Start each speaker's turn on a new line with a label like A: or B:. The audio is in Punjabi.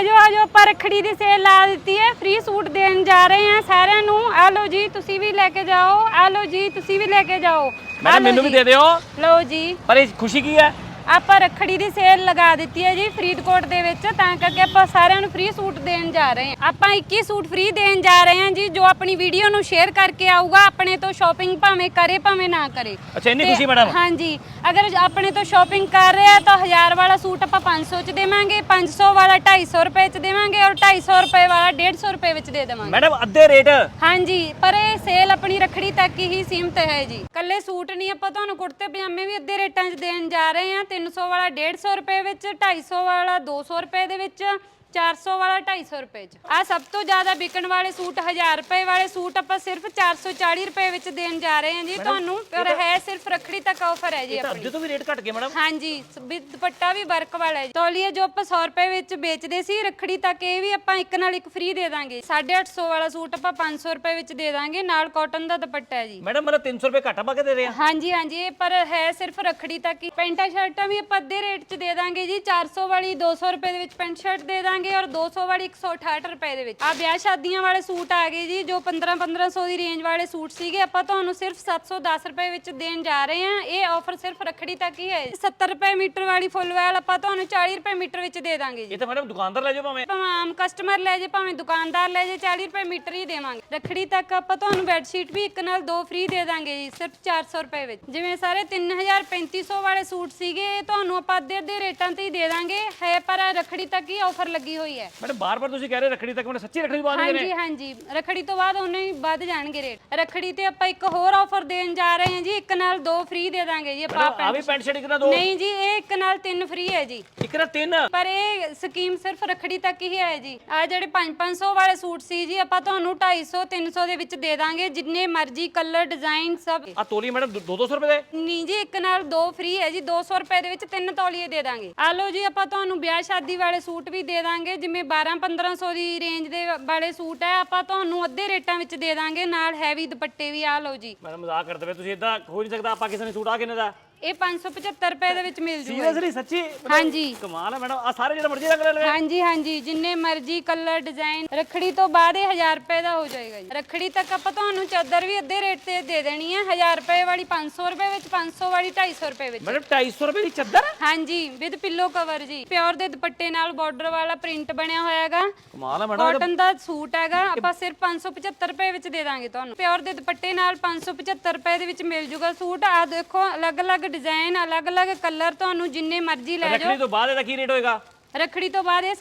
A: ਆਜੋ ਆਜੋ ਆਪਾਂ ਰੱਖੜੀ ਦੀ ਸੇਲ ਲਾ ਦਿੱਤੀ ਹੈ। ਫ੍ਰੀ ਸੂਟ ਦੇਣ ਜਾ ਰਹੇ ਹਾਂ ਸਾਰਿਆਂ ਨੂੰ। ਆ ਲਓ ਜੀ ਤੁਸੀਂ ਵੀ ਲੈ ਕੇ ਜਾਓ। ਆ ਲਓ ਜੀ ਤੁਸੀਂ ਵੀ ਲੈ ਕੇ ਜਾਓ। ਆਹ
B: ਮੈਡਮ
A: ਲਓ
B: ਮੈਨੂੰ ਵੀ
A: ਜੀ।
B: ਦੇ ਦਿਓ।
A: ਲਓ ਜੀ।
B: ਪਰ ਇਹ ਖੁਸ਼ੀ ਕੀ ਹੈ?
A: ਆਪਾਂ ਰੱਖੜੀ ਦੀ ਸੇਲ ਲਗਾ ਦਿੱਤੀ ਹੈ ਜੀ ਫਰੀਦਕੋਟ ਦੇ ਵਿੱਚ ਤਾਂ ਕਰਕੇ ਆਪਾਂ ਸਾਰਿਆਂ ਨੂੰ ਫ੍ਰੀ ਸੂਟ ਦੇਣ ਜਾ ਰਹੇ ਹਾਂ। ਆਪਾਂ 21 ਸੂਟ ਫ੍ਰੀ ਦੇਣ ਜਾ ਰਹੇ ਹਾਂ ਜੀ ਜੋ ਆਪਣੀ ਵੀਡੀਓ ਨੂੰ ਸ਼ੇਅਰ ਕਰਕੇ ਆਊਗਾ ਆਪਣੇ ਤੋਂ ਸ਼ਾਪਿੰਗ ਭਾਵੇਂ ਕਰੇ ਭਾਵੇਂ ਨਾ ਕਰੇ।
B: ਅੱਛਾ ਇੰਨੀ ਖੁਸ਼ੀ ਮੈਡਮ?
A: ਹਾਂਜੀ ਅਗਰ ਆਪਣੇ ਤੋਂ ਸ਼ਾਪਿੰਗ ਕਰ ਰਿਹਾ ਤਾਂ 1000 ਵਾਲਾ ਸੂਟ ਆਪਾਂ 500 ਚ ਦੇਵਾਂਗੇ 500 ਵਾਲਾ 250 ਰੁਪਏ ਚ ਦੇਵਾਂਗੇ ਔਰ 250 ਰੁਪਏ ਵਾਲਾ 150 ਰੁਪਏ ਵਿੱਚ ਦੇ ਦੇਵਾਂਗੇ।
B: ਮੈਡਮ ਅੱਧੇ ਰੇਟ
A: ਹਾਂਜੀ ਪਰ ਇਹ ਸੇਲ ਆਪਣੀ ਰੱਖੜੀ ਤੱਕ ਹੀ ਸੀਮਤ ਹੈ ਜੀ। ਕੱਲੇ ਸੂਟ ਨਹੀਂ, ਆਪਾਂ ਤੁਹਾਨੂੰ ਕੁੜਤੇ ਪਜਾਮੇ ਵੀ ਅੱਧੇ ਰੇਟਾਂ 'ਚ ਦੇਣ ਜਾ ਰਹੇ ਹਾਂ। 300 ਵਾਲਾ 150 ਰੁਪਏ ਵਿੱਚ 250 ਵਾਲਾ 200 ਰੁਪਏ ਦੇ ਵਿੱਚ। 400 ਵਾਲਾ 250 ਰੁਪਏ 'ਚ। ਆ ਸਭ ਤੋਂ ਜ਼ਿਆਦਾ ਵਿਕਣ ਵਾਲੇ ਸੂਟ 1000 ਰੁਪਏ ਵਾਲੇ ਸੂਟ ਆਪਾਂ ਸਿਰਫ 440 ਰੁਪਏ ਵਿੱਚ ਦੇਣ ਜਾ ਰਹੇ ਹਾਂ ਜੀ। ਤੁਹਾਨੂੰ ਪਰ ਹੈ ਸਿਰਫ ਰੱਖੜੀ ਤੱਕ ਆਫਰ ਹੈ ਜੀ
B: ਤਾਂ
A: ਆਪਣੀ।
B: ਤੋਂ ਵੀ ਰੇਟ ਘਟ ਗਏ ਮੈਡਮ।
A: ਹਾਂਜੀ ਸ- ਵੀ ਦੁਪੱਟਾ ਵੀ ਵਰਕ ਵਾਲਾ ਹੈ ਤੌਲੀਏ ਜੋ ਆਪਾਂ 100 ਰੁਪਏ ਵਿੱਚ ਵੇਚਦੇ ਸੀ ਰੱਖੜੀ ਤੱਕ ਇਹ ਵੀ ਆਪਾਂ ਇੱਕ ਨਾਲ ਇੱਕ ਫ੍ਰੀ ਦੇ ਦਾਂਗੇ। 850 ਵਾਲਾ ਸੂਟ ਆਪਾਂ 500 ਰੁਪਏ ਵਿੱਚ ਦੇ ਦਾਂਗੇ ਨਾਲ ਕਾਟਨ ਦਾ ਦੁਪੱਟਾ ਹੈ ਜੀ।
B: ਮੈਡਮ ਮੇਰਾ 300 ਰੁਪਏ ਘੱਟ ਪਾ ਕੇ ਦੇ ਰਹੇ ਆ
A: ਹਾਂਜੀ ਹਾਂਜੀ ਇਹ ਪਰ ਹੈ ਸਿਰਫ ਰੱਖੜੀ ਤੱਕ ਹੀ। ਪੈਂਟਾਂ ਸ਼ਰਟਾਂ ਵੀ ਆਪਾਂ ਅੱਧੇ ਰੇਟ 'ਚ ਦੇ ਦਾਂਗੇ ਜੀ। 400 ਵਾਲੀ 200 ਰੁਪਏ ਦੇ ਵਿੱਚ ਪੈਂਟ ਸ਼ਰਟ ਦੇ ਦਾਂਗੇ। ਔਰ 200 ਵਾਲੀ 168 ਰੁਪਏ ਦੇ ਵਿੱਚ। ਆ ਵਿਆਹ ਸ਼ਾਦੀਆਂ ਵਾਲੇ ਸੂਟ ਆ ਗਏ ਜੀ ਜੋ 15 1500 ਦੀ ਰੇਂਜ ਵਾਲੇ ਸੂਟ ਸੀਗੇ। ਆਪਾਂ ਤੁਹਾਨੂੰ ਸਿਰਫ 710 ਰੁਪਏ ਵਿੱਚ ਦੇਣ ਜਾ ਰਹੇ ਹਾਂ। ਇਹ ਆਫਰ ਸਿਰਫ ਰੱਖੜੀ ਤੱਕ ਹੀ ਹੈ। 70 ਰੁਪਏ ਮੀਟਰ ਵਾਲੀ ਫੁੱਲ ਵੈਲ ਆਪਾਂ ਤੁਹਾਨੂੰ 40 ਰੁਪਏ ਮੀਟਰ ਵਿੱਚ ਦੇ ਦਾਂਗੇ ਜੀ।
B: ਇਹ ਤਾਂ ਮੈਡਮ ਦੁਕਾਨਦਾਰ ਲੈ ਜਾਓ ਭਾਵੇਂ।
A: ਭਾਵੇਂ ਆਮ ਕਸਟਮਰ ਲੈ ਜੇ ਭਾਵੇਂ ਦੁਕਾਨਦਾਰ ਲੈ ਜੇ 40 ਰੁਪਏ ਮੀਟਰ ਹੀ ਦੇਵਾਂਗੇ। ਰੱਖੜੀ ਤੱਕ ਆਪਾਂ ਤੁਹਾਨੂੰ ਬੈੱਡ ਸ਼ੀਟ ਵੀ ਇੱਕ ਨਾਲ ਦੋ ਫ੍ਰੀ ਦੇ ਦਾਂਗੇ ਜੀ ਸਿਰਫ 400 ਰੁਪਏ ਵਿੱਚ। ਜਿਵੇਂ ਸਾਰੇ 3000 3500 ਵਾਲੇ ਸੂਟ ਸੀਗੇ ਇਹ ਤੁਹਾਨੂੰ ਆਪਾਂ ਅੱਧੇ ਅੱਧੇ ਰੇਟਾਂ ਤੇ ਹੀ ਦੇ ਦਾਂਗੇ। ਹੈ ਪਰ ਰੱਖੜੀ ਤੱਕ ਹੀ ਆਫਰ ਲੱਗੀ ਹੋਈ ਹੈ।
B: ਮੈਡਮ ਬਾਰ-ਬਾਰ ਤੁਸੀਂ ਕਹਿ ਰਹੇ ਰੱਖੜੀ ਤੱਕ ਮੈਨੂੰ ਸੱਚੀ ਰੱਖੜੀ ਬਾਂਧ
A: ਹਾਂਜੀ ਹਾਂਜੀ। ਰੱਖੜੀ ਤੋਂ ਬਾਅਦ ਉਹਨੇ ਹੀ ਵੱਧ ਜਾਣਗੇ ਰੇਟ। ਰੱਖੜੀ ਤੇ ਆਪਾਂ ਇੱਕ ਹੋਰ ਆਫਰ ਦੇਣ ਜਾ ਰਹੇ ਹਾਂ ਜੀ ਇੱਕ ਨਾਲ ਦੋ ਫ੍ਰੀ ਦੇ ਦਾਂਗੇ ਜੀ ਆਪਾਂ
B: ਆ ਵੀ ਪੈਂਟ ਸ਼ਰਟ ਇੱਕ ਨਾ ਦੋ?
A: ਨਹੀਂ ਜੀ ਇਹ ਇੱਕ ਨਾਲ ਤਿੰਨ ਫ੍ਰੀ ਹੈ ਜੀ।
B: ਇੱਕ ਨਾ ਤਿੰਨ?
A: ਪਰ ਇਹ ਸਕੀਮ ਸਿਰਫ ਰੱਖੜੀ ਤੱਕ ਹੀ ਹੈ ਜੀ। ਆ ਜਿਹੜੇ 5-500 ਵਾਲੇ ਸੂਟ ਸੀ ਜੀ ਆਪਾਂ ਤੁਹਾਨੂੰ 250 300 ਦੇ ਵਿੱਚ ਦੇ ਦਾਂਗੇ ਜਿੰਨੇ ਮਰਜ਼ੀ ਕਲਰ ਡਿਜ਼ਾਈਨ ਸਭ।
B: ਆ ਤੋਲੀ ਮੈਡਮ 2-200 ਰੁਪਏ ਦੇ?
A: ਨਹੀਂ ਜੀ ਇੱਕ ਨਾਲ ਦੋ ਫ੍ਰੀ ਹੈ ਜੀ 200 ਰੁਪਏ ਦੇ ਵਿੱਚ ਤਿੰਨ ਤੌਲੀਏ ਦੇ ਦਾਂਗੇ। ਆ ਲਓ ਜੀ ਆਪਾਂ ਤੁਹਾਨੂੰ ਵਿਆਹ ਸ਼ਾਦੀ ਵਾਲੇ ਸੂਟ ਵੀ ਦੇ ਦਾਂਗੇ। ਜਿਵੇਂ 12-1500 ਦੀ ਰੇਂਜ ਦੇ ਵਾਲੇ ਸੂਟ ਹੈ, ਆਪਾਂ ਤੁਹਾਨੂੰ ਅੱਧੇ ਰੇਟਾਂ ਵਿੱਚ ਦੇ ਦਾਂਗੇ, ਨਾਲ ਹੈਵੀ ਦੁਪੱਟੇ ਵੀ ਆ ਲਓ ਜੀ।
B: ਮੈਡਮ ਮਜ਼ਾਕ ਕਰਦੇ ਪਏ ਤੁਸੀਂ ਇਦਾਂ ਹੋ ਨਹੀਂ ਸਕਦਾ, ਆਪਾਂ ਕਿਸੇ ਨੇ ਸੂਟ ਆ ਕਿੰਨੇ ਦਾ?
A: ਇਹ 575 ਰੁਪਏ ਦੇ ਵਿੱਚ ਮਿਲ ਜੂਗਾ
B: ਸੀਰੀਅਸਲੀ ਸੱਚੀ?
A: ਹਾਂਜੀ।
B: ਕਮਾਲ ਹੈ ਮੈਡਮ ਆ ਸਾਰੇ ਜਿਹੜਾ ਮਰਜ਼ੀ ਰੰਗ ਲੈ ਲਵੇ।
A: ਹਾਂਜੀ ਹਾਂਜੀ ਜਿੰਨੇ ਮਰਜ਼ੀ ਕਲਰ ਡਿਜ਼ਾਈਨ ਰੱਖੜੀ ਤੋਂ ਬਾਅਦ ਇਹ 1000 ਰੁਪਏ ਦਾ ਹੋ ਜਾਏਗਾ ਜੀ। ਰੱਖੜੀ ਤੱਕ ਆਪਾਂ ਤੁਹਾਨੂੰ ਚਾਦਰ ਵੀ ਅੱਧੇ ਰੇਟ ਤੇ ਦੇ ਦੇਣੀ ਹੈ 1000 ਰੁਪਏ ਵਾਲੀ 500 ਰੁਪਏ ਵਿੱਚ 500 ਵਾਲੀ 250 ਰੁਪਏ ਵਿੱਚ।
B: ਮੈਡਮ 250 ਰੁਪਏ ਦੀ ਚੱਦਰ?
A: ਹਾਂਜੀ ਵਿਦ ਪਿੱਲੋ ਕਵਰ ਜੀ। ਪਿਓਰ ਦੇ ਦੁਪੱਟੇ ਨਾਲ ਬਾਰਡਰ ਵਾਲਾ ਪ੍ਰਿੰਟ ਬਣਿਆ ਹੋਇਆ ਹੈਗਾ।
B: ਕਮਾਲ ਹੈ ਮੈਡਮ
A: ਕਾਟਨ ਦਾ ਸੂਟ ਹੈਗਾ ਆਪਾਂ ਸਿਰਫ 575 ਰੁਪਏ ਵਿੱਚ ਦੇ ਦਾਂਗੇ ਤੁਹਾਨੂੰ। ਪਿਓਰ ਦੇ ਦੁਪੱਟੇ ਨਾਲ 575 ਰੁਪਏ ਦੇ ਵਿੱਚ ਮਿਲ ਜੂਗਾ ਸੂਟ। ਆ ਦੇਖੋ ਅਲੱਗ-ਅਲੱਗ ਡਿਜ਼ਾਈਨ ਅਲੱਗ-ਅਲੱਗ ਕਲਰ ਤੁਹਾਨੂੰ ਜਿੰਨੇ ਮਰਜ਼ੀ ਲੈ ਜਾਓ।
B: ਰੱਖੜੀ ਤੋਂ ਬਾਅਦ ਇਹਦਾ ਕੀ ਰੇਟ ਹੋਏਗਾ?
A: ਰੱਖੜੀ ਤੋਂ ਬਾਅਦ ਇਹ